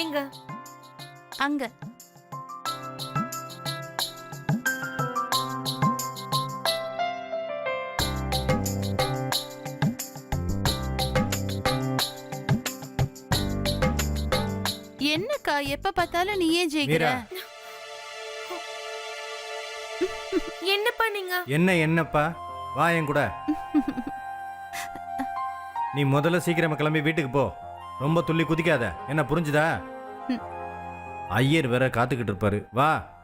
எங்க? அங்க. என்னக்கா எப்ப பார்த்தாலும் நீயே ஜெயிக்கிற? மீரா. என்னப்பா நீங்க? என்ன என்னப்பா? வா என் கூட. நீ முதல்ல சீக்கிரமா கிளம்பி வீட்டுக்கு போ. ரொம்ப துள்ளி குதிக்காத. என்ன புரிஞ்சுதா. ஐயர் வேற காத்துக்கிட்டு இருப்பாரு. வா.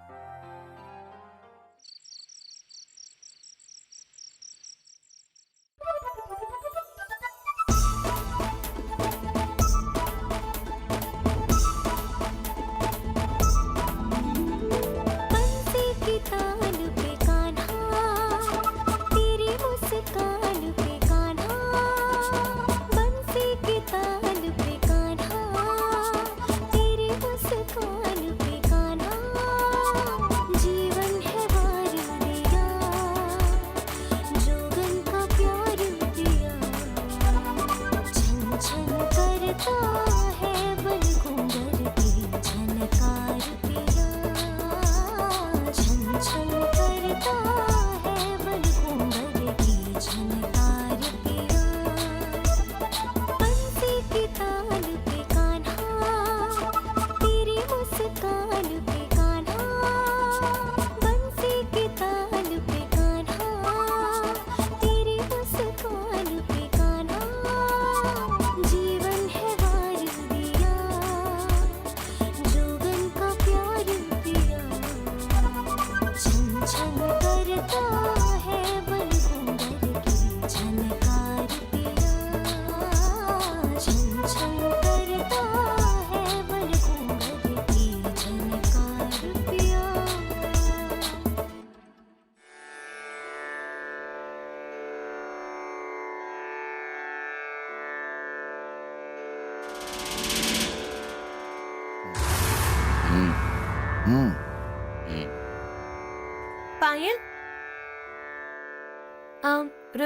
啊。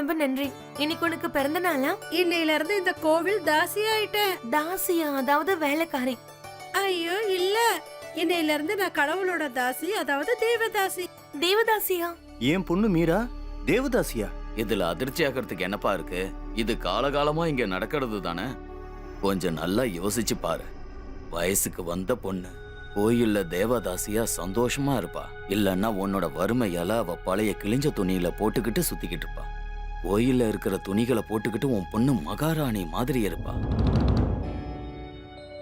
ரொம்ப நன்றி. இன்னைக்கு உனக்கு பிறந்த நாளா? இன்னையில இருந்து இந்த கோவில் தாசி ஆயிட்டேன் தாசியா? அதாவது வேலைக்காரி. ஐயோ இல்ல. இன்னையில இருந்து நான் கடவுளோட தாசி அதாவது தேவதாசி. தேவதாசியா? என் பொண்ணு மீரா? தேவதாசியா? இதுல அதிர்ச்சி ஆகிறதுக்கு என்னப்பா இருக்கு? இது காலகாலமா இங்க நடக்கிறது தானே? கொஞ்சம் நல்லா யோசிச்சு பாரு. வயசுக்கு வந்த பொண்ணு. கோயில்ல தேவதாசியா சந்தோஷமா இருப்பா. இல்லன்னா உன்னோட வறுமையால அவ பழைய கிழிஞ்ச துணியில போட்டுக்கிட்டு சுத்திக்கிட்டு இருப்பா. கோயில்ல இருக்கிற துணிகளை போட்டுக்கிட்டு உன் பொண்ணு மகாராணி மாதிரி இருப்பா.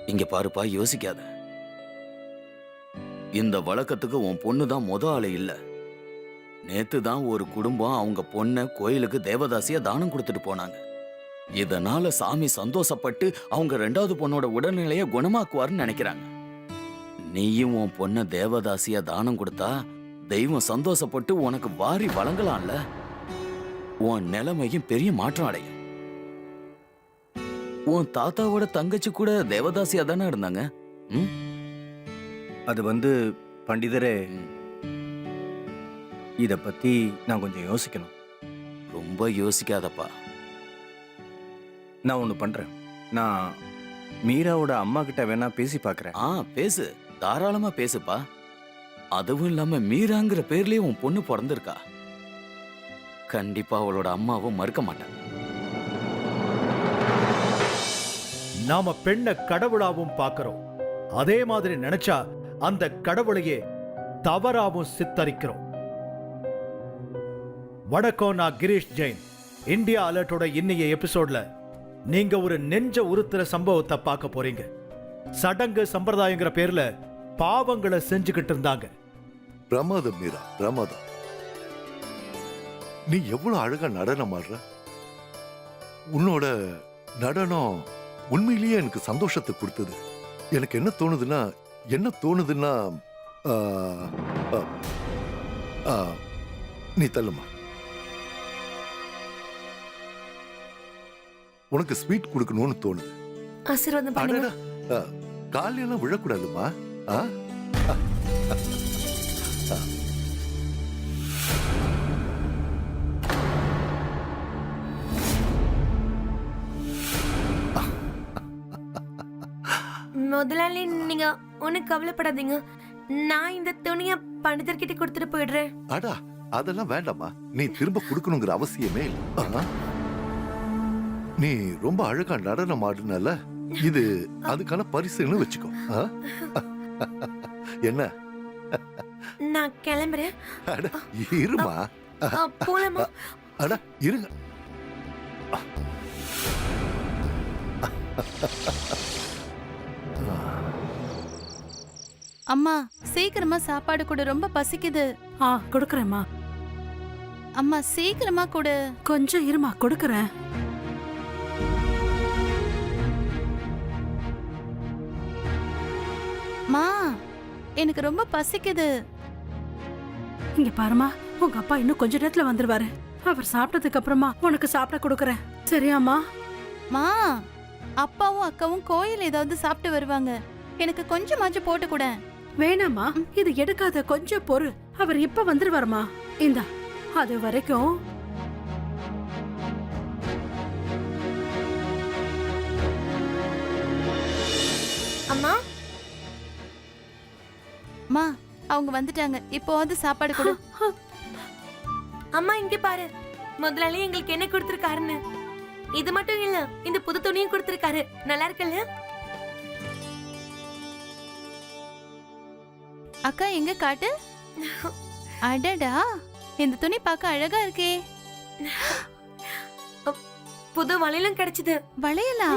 இங்க பாருப்பா யோசிக்காத. இந்த வழக்கத்துக்கு உன் பொண்ணு தான் முத ஆளு இல்ல. நேத்து தான் ஒரு குடும்பம் அவங்க பொண்ண கோயிலுக்கு தேவதாசியா தானம் கொடுத்துட்டு போனாங்க. இதனால சாமி சந்தோஷப்பட்டு அவங்க ரெண்டாவது பொண்ணோட உடல்நிலைய குணமாக்குவாருன்னு நினைக்கிறாங்க. நீயும் உன் பொண்ண தேவதாசியா தானம் கொடுத்தா தெய்வம் சந்தோஷப்பட்டு உனக்கு வாரி வழங்கலாம்ல. உன் நிலைமையும் பெரிய மாற்றம் அடையும். உன் தாத்தாவோட தங்கச்சி கூட தேவதாசியா தானே இருந்தாங்க? ம்? அது வந்து பண்டிதரே. இத பத்தி நான் கொஞ்சம் யோசிக்கணும். ரொம்ப யோசிக்காதப்பா. நான் ஒன்று பண்றேன். நான் மீராவோட அம்மா கிட்ட வேணா பேசி பார்க்கறேன் ஆ பேசு. தாராளமா பேசுப்பா. அதுவும் இல்லாம மீராங்கிற பேர்லயே உன் பொண்ணு பிறந்திருக்கா. கண்டிப்பா அவளோட அம்மாவும் மறுக்க மாட்டாங்க. நாம பெண்ண கடவுளாவும் பார்க்கிறோம். அதே மாதிரி நினைச்சா அந்த கடவுளையே தவறாவும் சித்தரிக்கிறோம். வணக்கம் நான் கிரீஷ் ஜெயின். இந்தியா அலர்ட்டோட இன்னைய எபிசோட்ல நீங்க ஒரு நெஞ்ச உறுத்துற சம்பவத்தை பார்க்க போறீங்க. சடங்கு சம்பிரதாயங்கிற பேர்ல பாவங்களை செஞ்சுக்கிட்டு இருந்தாங்க. பிரமாதம் மீரா பிரமாதம். நீ எவ்வளவு அழகா நடனம் ஆடுற? உன்னோட நடனம் உண்மையிலேயே எனக்கு சந்தோஷத்தை கொடுத்தது. எனக்கு என்ன தோணுதுன்னா என்ன தோணுதுன்னா நீ தள்ளுமா? உனக்கு ஸ்வீட் கொடுக்கணும்னு தோணுது. ஆசீர்வாதம் பண்ணுங்க. காலையெல்லாம் விழக்கூடாதுமா? ஆ. முதலாளி நீங்க ஒன்றும் கவலைப்படாதீங்க. நான் இந்த துணியை பண்டிதர்கிட்ட கொடுத்துட்டு போயிடுறேன். அடா அதெல்லாம் வேண்டாம்மா. நீ திரும்ப கொடுக்கணுங்கிற அவசியமே இல்லை? நீ ரொம்ப அழகா நடனம் ஆடுனல. இது அதுக்கான பரிசுன்னு வச்சுக்கோ? என்ன? நான் கிளம்புறேன். இருமா. போலாமா? அட இருங்க. அம்மா சீக்கிரமா சாப்பாடு கொடு ரொம்ப பசிக்குது. ஆ கொடுக்கறேம்மா. அம்மா சீக்கிரமா கொடு. கொஞ்சம் இருமா கொடுக்கறேன். மா எனக்கு ரொம்ப பசிக்குது. இங்க பாருமா உங்க அப்பா இன்னும் கொஞ்ச நேரத்துல வந்துருவாரு. அவர் சாப்பிட்டதுக்கு அப்புறமா உனக்கு சாப்பிட கொடுக்கறேன். சரியாம்மா மா அப்பாவும் அக்காவும் கோயில் ஏதாவது சாப்பிட்டு வருவாங்க. எனக்கு கொஞ்சமாச்சும் போட்டு கூட. வேணாம்மா இது எடுக்காத கொஞ்சம் பொறு. அவர் இப்ப வந்துருவாருமா? இந்தா அது வரைக்கும். அம்மா? மா அவங்க வந்துட்டாங்க. இப்போவாது சாப்பாடு கொடு. அம்மா இங்க பாரு. முதலாளி எங்களுக்கு என்ன கொடுத்துருக்காருன்னு. இது மட்டும் இல்ல இந்த புது துணியும் கொடுத்துருக்காரு. நல்லா இருக்குல்ல? அக்கா எங்க காட்டு? அடடா இந்த துணி பார்க்க அழகா இருக்கே. புது வளையலும் கிடைச்சது. வளையலா?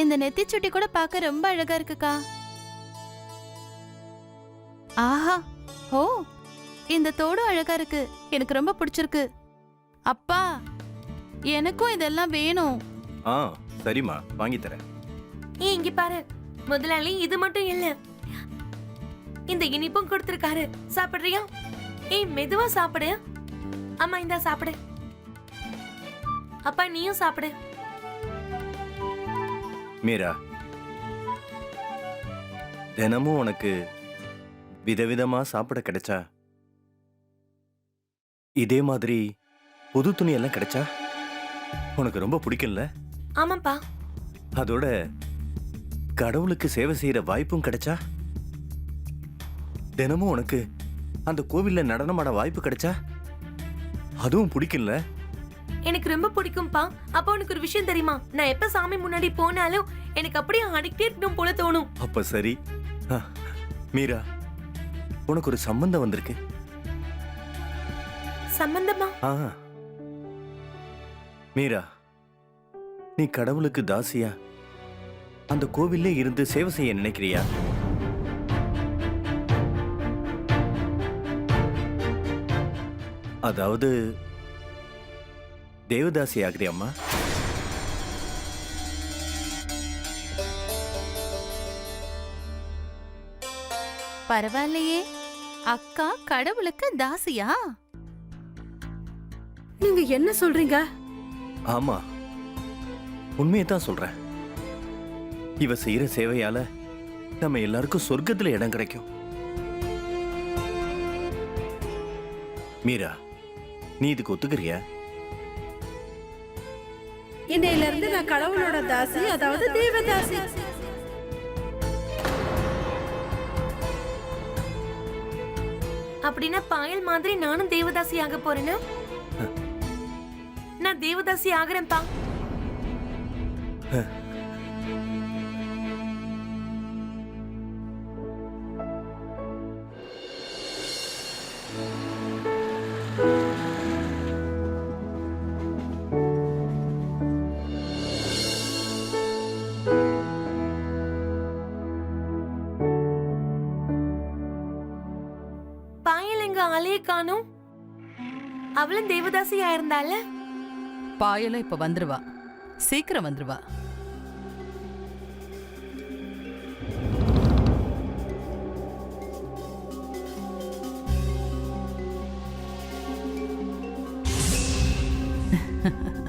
இந்த நெத்திச்சுட்டி கூட பார்க்க ரொம்ப அழகா இருக்குக்கா. ஆஹா ஓ இந்த தோடும் அழகா இருக்கு. எனக்கு ரொம்ப பிடிச்சிருக்கு. அப்பா எனக்கும் இதெல்லாம் வேணும். ஆ சரிம்மா வாங்கி தரேன். ஏய் இங்க பாரு. முதலாளி இது மட்டும் இல்ல. இந்த இனிப்பும் கொடுத்துருக்காரு. சாப்பிடுறியா? ஏய் மெதுவா சாப்பிடு. அம்மா இந்தா சாப்பிடு. அப்பா நீயும் சாப்பிடு. மீரா தினமும் உனக்கு விதவிதமா சாப்பிட கிடைச்சா? இதே மாதிரி புது துணி எல்லாம் கிடைச்சா? உனக்கு ரொம்ப பிடிக்கும்ல? ஆமாப்பா. அதோட கடவுளுக்கு சேவை செய்யற வாய்ப்பும் கிடைச்சா? தினமும் உனக்கு அந்த கோவில்ல நடனமாட வாய்ப்பு கிடைச்சா? அதுவும் பிடிக்கும்ல? எனக்கு ரொம்ப பிடிக்கும்பா. அப்ப உனக்கு ஒரு விஷயம் தெரியுமா? நான் எப்ப சாமி முன்னாடி போனாலும் எனக்கு அப்படியே அடிக்கிட்டே இருக்கணும் போல தோணும். அப்ப சரி. மீரா உனக்கு ஒரு சம்பந்தம் வந்திருக்கு. சம்பந்தமா? மீரா நீ கடவுளுக்கு தாசியா? அந்த கோவில்லே இருந்து சேவை செய்ய நினைக்கிறியா? அதாவது தேவதாசி ஆகிறியம்மா பரவாயில்லையே. அக்கா கடவுளுக்கு தாசியா? நீங்க என்ன சொல்றீங்க? ஆமா. உண்மையை தான் சொல்றேன். இவ செய்யற சேவையால நம்ம எல்லாருக்கும் சொர்க்கத்துல இடம் கிடைக்கும். மீரா நீ இதுக்கு ஒத்துக்கிறியா? இன்னையில இருந்து நான் கடவுளோட தாசி அதாவது தேவதாசி. அப்படின்னா பாயல் மாதிரி நானும் தேவதாசி ஆக போறேனா? நான் தேவதாசி ஆகிறேன்ப்பா. உதாசியா இருந்தால பாயலும் இப்ப வந்துருவா சீக்கிரம் வந்துருவா Ha ha ha.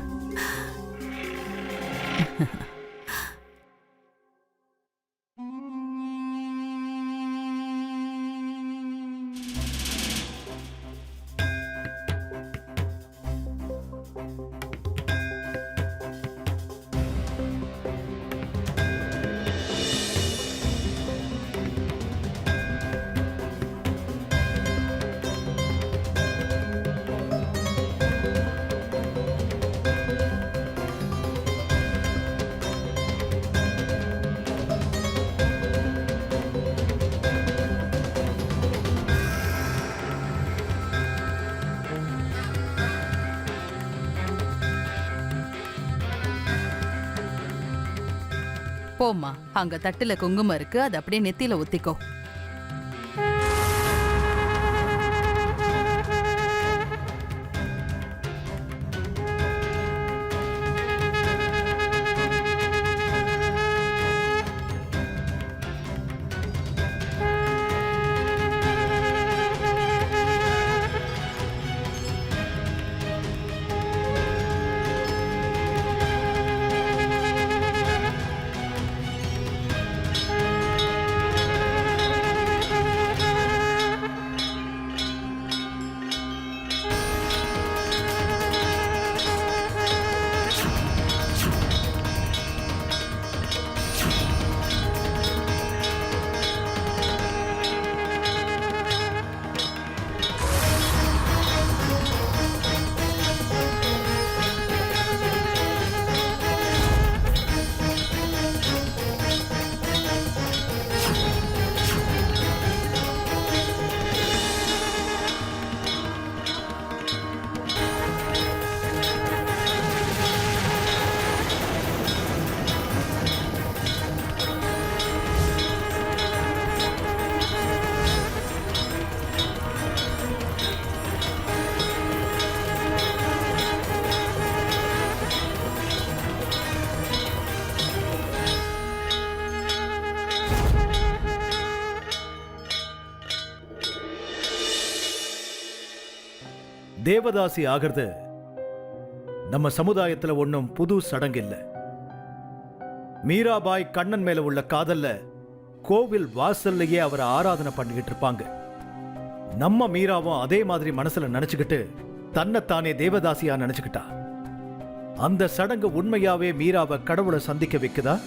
போம்மா. அங்க தட்டுல குங்குமம் இருக்கு அது அப்படியே நெத்தியில ஒத்திக்கோ தேவதாசி ஆகிறது. நம்ம சமுதாயத்துல ஒன்றும் புது சடங்கு இல்ல மீராபாய் கண்ணன் மேல உள்ள காதல்ல கோவில் வாசல்லையே அவரை ஆராதனை பண்ணிக்கிட்டு இருப்பாங்க. நம்ம மீராவும் அதே மாதிரி மனசுல நினைச்சுக்கிட்டு தன்னைத்தானே தேவதாசியா நினைச்சுக்கிட்டா? அந்த சடங்கு உண்மையாவே மீராவை கடவுளை சந்திக்க வைக்குதா?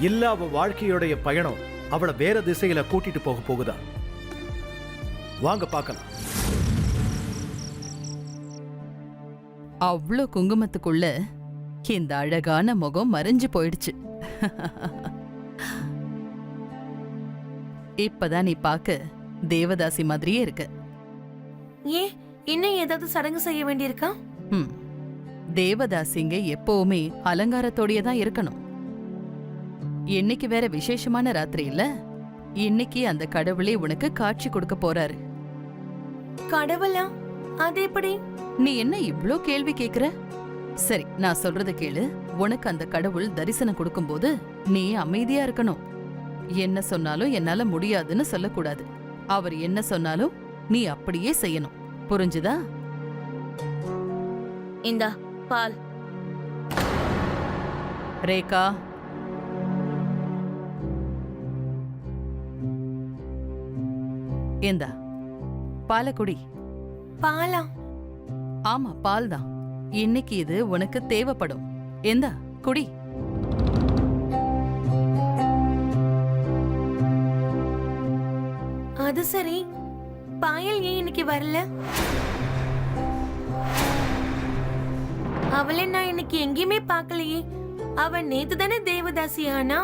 இல்ல அவ வாழ்க்கையுடைய பயணம் அவளை வேற திசையில கூட்டிட்டு போக போகுதா? வாங்க பார்க்கலாம். அவ்ளோ குங்குமத்துக்குள்ள இந்த அழகான முகம் மறைஞ்சு போயிடுச்சு. இப்பதான் நீ பாக்க தேவதாசி மாதிரியே இருக்க. ஏன் இன்னும் ஏதாவது சடங்கு செய்ய வேண்டியிருக்கா? ம். தேவதாசிங்க எப்பவுமே அலங்காரத்தோடயே தான் இருக்கணும். இன்னைக்கு வேற விசேஷமான ராத்திரி இல்ல? இன்னைக்கு அந்த கடவுளே உனக்கு காட்சி கொடுக்க போறாரு. கடவுளா? அது எப்படி? நீ என்ன இவ்ளோ கேள்வி கேக்குற? சரி நான் சொல்றத கேளு. உனக்கு அந்த கடவுள் தரிசனம் கொடுக்கும்போது நீ அமைதியா இருக்கணும். என்ன சொன்னாலும் என்னால முடியாதுன்னு சொல்லக்கூடாது. அவர் என்ன சொன்னாலும் நீ அப்படியே செய்யணும். புரிஞ்சுதா? இந்தா பால். ரேகா. ஏந்தா பாலக்குடி பாலா. ஆமா பால் தான். இன்னைக்கு இது உனக்கு தேவைப்படும். எந்தா குடி. அது சரி. பாயல் ஏன் இன்னைக்கு வரல? அவளை நான் இன்னைக்கு எங்கேயுமே பார்க்கலையே. அவ நேத்து தானே தேவதாசி ஆனா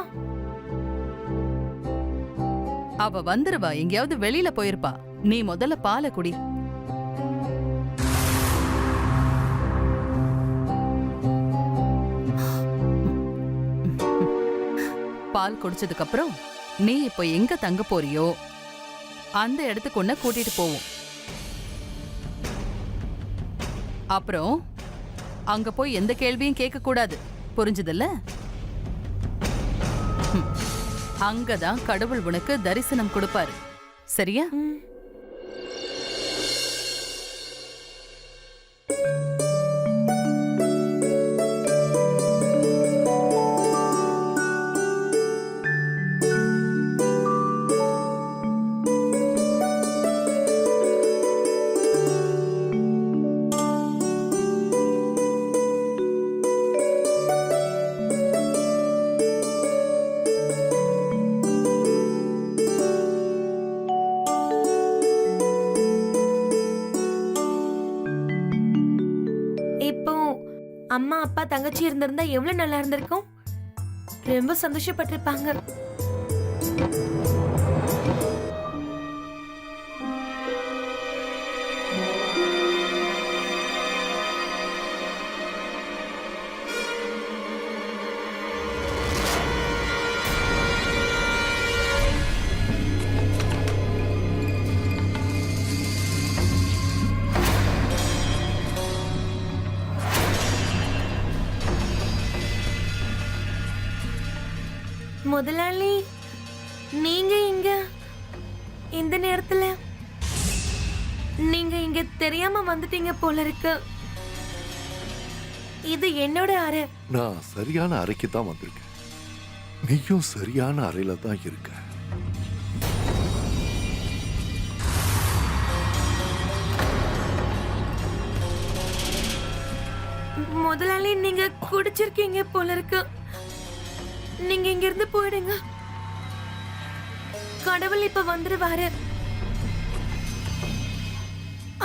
அவ வந்துருவா எங்கேயாவது வெளியில போயிருப்பா. நீ முதல்ல பாலை குடி. பால் குடிச்சதுக்கு அப்புறம் நீ இப்போ எங்க தங்க போறியோ? அந்த இடத்துக்கு ஒன்ன கூட்டிட்டு போவோம். அப்புறம் அங்க போய் எந்த கேள்வியும் கேட்க கூடாது புரிஞ்சதில்ல? ம். அங்கதான் கடவுள் உனக்கு தரிசனம் கொடுப்பாரு. சரியா? இப்போ அம்மா அப்பா தங்கச்சி இருந்திருந்தா எவ்வளவு நல்லா இருந்திருக்கும்? ரொம்ப சந்தோஷப்பட்டிருப்பாங்க. நீங்க தெரியாம வந்துட்டீங்க போல இருக்கு. இது என்னோட அறை. நான் சரியான அறைக்கு தான் வந்திருக்கேன். நீயும் சரியான அறையில தான் இருக்க. முதலாளி நீங்க குடிச்சிருக்கீங்க போல இருக்கு. நீங்க இங்க இருந்து போயிடுங்க. கடவுள் இப்ப வந்துருவாரு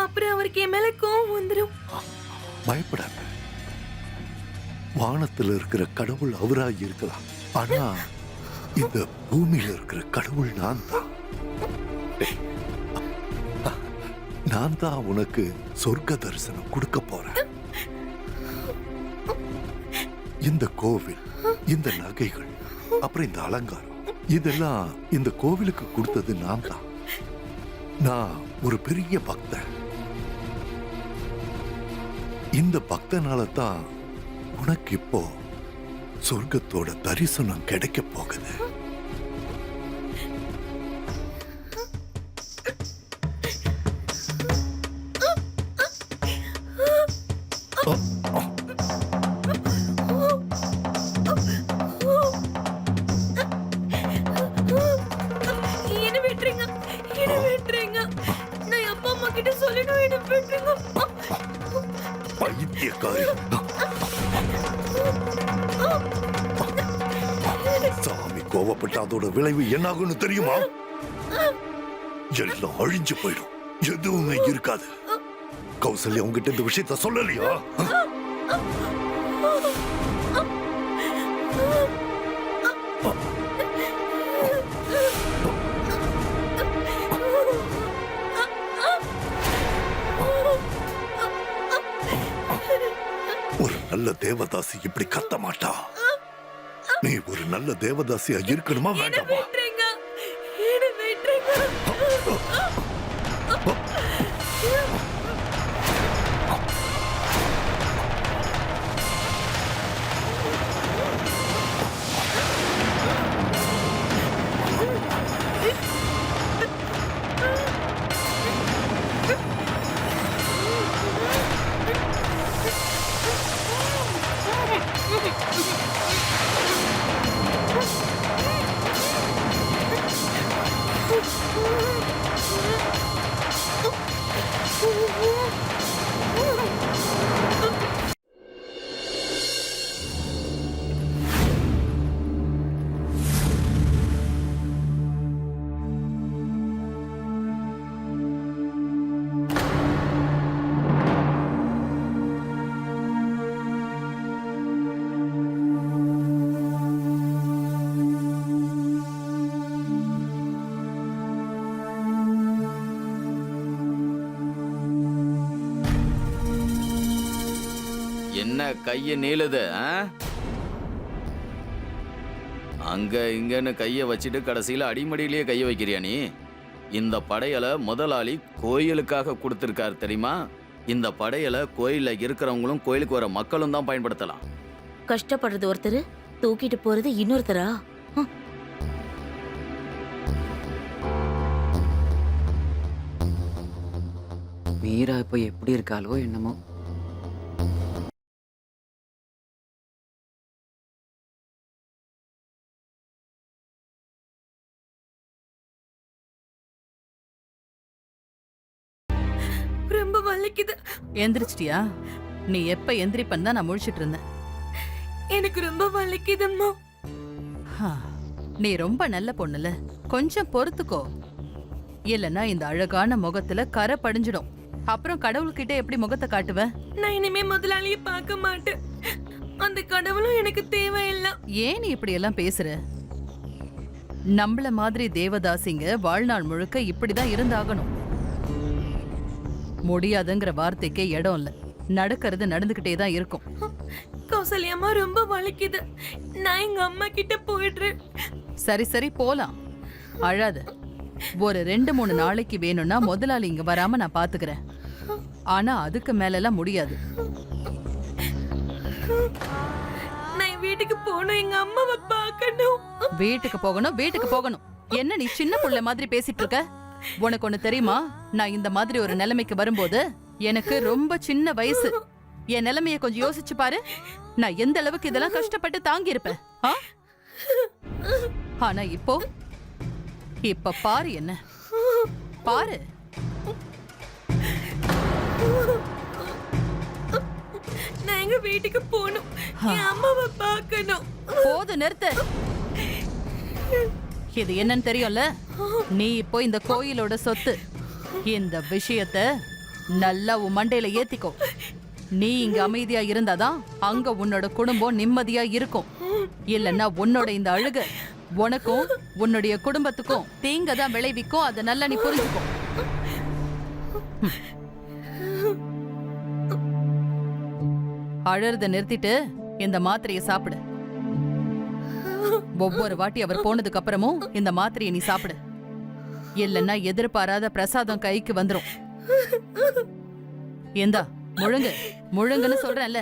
அப்புறம் அவருக்கு என் மேல கோவம் வந்துடும் பயப்படாத. வானத்துல இருக்கிற கடவுள் அவரா இருக்கலாம். ஆனா இந்த பூமியில இருக்கிற கடவுள் நான் தான். நான் தான் உனக்கு சொர்க்க தரிசனம் கொடுக்க போறேன். இந்த கோவில் இந்த நகைகள் அப்புறம் இந்த அலங்காரம் இதெல்லாம் இந்த கோவிலுக்கு கொடுத்தது நான் தான். நான் ஒரு பெரிய பக்தன். இந்த பக்தனால தான் உனக்கு இப்போ சொர்க்கத்தோட தரிசனம் கிடைக்க போகுது. பைத்தியக்காரி சாமி கோவப்பட்ட அதோட விளைவு என்னாகும்னு தெரியுமா? எல்லாம் அழிஞ்சு போயிடும். எதுவுமே இருக்காது. கௌசல்யா உங்ககிட்ட இந்த விஷயத்த சொல்லலையா? ஒரு நல்ல தேவதாசி இப்படி கத்த மாட்டா. நீ ஒரு நல்ல தேவதாசியா இருக்கணுமா? வேண்டாமா? கைய நீளுது ஆ? அங்க இங்கன்னு கைய வச்சுட்டு கடைசியில அடிமடியிலேயே கைய வைக்கிறியா நீ? இந்த படையலை முதலாளி கோயிலுக்காக கொடுத்திருக்காரு தெரியுமா? இந்த படையலை கோயில்ல இருக்கிறவங்களும் கோயிலுக்கு வர மக்களும் தான் பயன்படுத்தலாம். கஷ்டப்படுறது ஒருத்தர் தூக்கிட்டு போறது இன்னொருத்தரா? மீரா இப்போ எப்படி இருக்காளோ என்னமோ. எந்திரிச்சிட்டியா? நீ எப்ப எந்திரிப்பன்னு தான் நான் முழிச்சிட்டு இருந்தேன். எனக்கு ரொம்ப வலிக்குதும்மா. ஹா, நீ ரொம்ப நல்ல பொண்ணுல. கொஞ்சம் பொறுத்துக்கோ. இல்லனா இந்த அழகான முகத்துல கரை படிஞ்சிடும். அப்புறம் கடவுள்கிட்ட எப்படி முகத்தை காட்டுவ? நான் இனிமே முதலாளியை பார்க்க மாட்டேன். அந்த கடவுளும் எனக்கு தேவையில்லை. ஏன் நீ இப்படி எல்லாம் பேசுற? நம்மள மாதிரி தேவதாசிங்க வாழ்நாள் முழுக்க இப்படிதான் இருந்தாகணும். முடியாதுங்கிற வார்த்தைக்கே இடம் இல்ல. நடக்கிறது நடந்துகிட்டே தான் இருக்கும். கௌசல்யம்மா ரொம்ப வலிக்குது. நான் எங்க அம்மா கிட்ட போயிடுறேன். சரி சரி போலாம். அழாத. ஒரு ரெண்டு மூணு நாளைக்கு வேணும்னா முதலாளி இங்க வராம நான் பாத்துக்கிறேன். ஆனா அதுக்கு மேலலாம் முடியாது. நான் வீட்டுக்கு போகணும். எங்க அம்மாவை பார்க்கணும். வீட்டுக்கு போகணும் வீட்டுக்கு போகணும். என்ன நீ சின்ன புள்ள மாதிரி பேசிட்டு இருக்க? உனக்கு ஒண்ணு தெரியுமா? நான் இந்த மாதிரி ஒரு நிலைமைக்கு வரும்போது எனக்கு ரொம்ப சின்ன வயசு. என் நிலைமைய கொஞ்சம் யோசிச்சு பாரு. நான் எந்த அளவுக்கு இதெல்லாம் கஷ்டப்பட்டு தாங்கி இருப்பேன்? ஆனா இப்போ இப்ப பாரு என்ன. பாரு. நான் எங்க வீட்டுக்கு போகணும். என் அம்மாவை பார்க்கணும். போது நிறுத்து. இது என்னன்னு தெரியும்ல? நீ இப்போ இந்த கோயிலோட சொத்து. இந்த விஷயத்த நல்லா உன் மண்டையில ஏத்திக்கோ. நீ இங்க அமைதியா இருந்தாதான் அங்க உன்னோட குடும்பம் நிம்மதியா இருக்கும். இல்லன்னா உன்னோட இந்த அழுக உனக்கும் உன்னுடைய குடும்பத்துக்கும் தீங்க தான் விளைவிக்கும். அதை நல்லா நீ புரிஞ்சுக்கோ. அழறத நிறுத்திட்டு இந்த மாத்திரையை சாப்பிடு. ஒவ்வொரு வாட்டி அவர் போனதுக்கு அப்புறமும் இந்த மாத்திரையை நீ சாப்பிடு. இல்லைன்னா எதிர்பாராத பிரசாதம் கைக்கு வந்துடும் எந்தா முழுங்கு முழுங்குன்னு சொல்றேன்ல.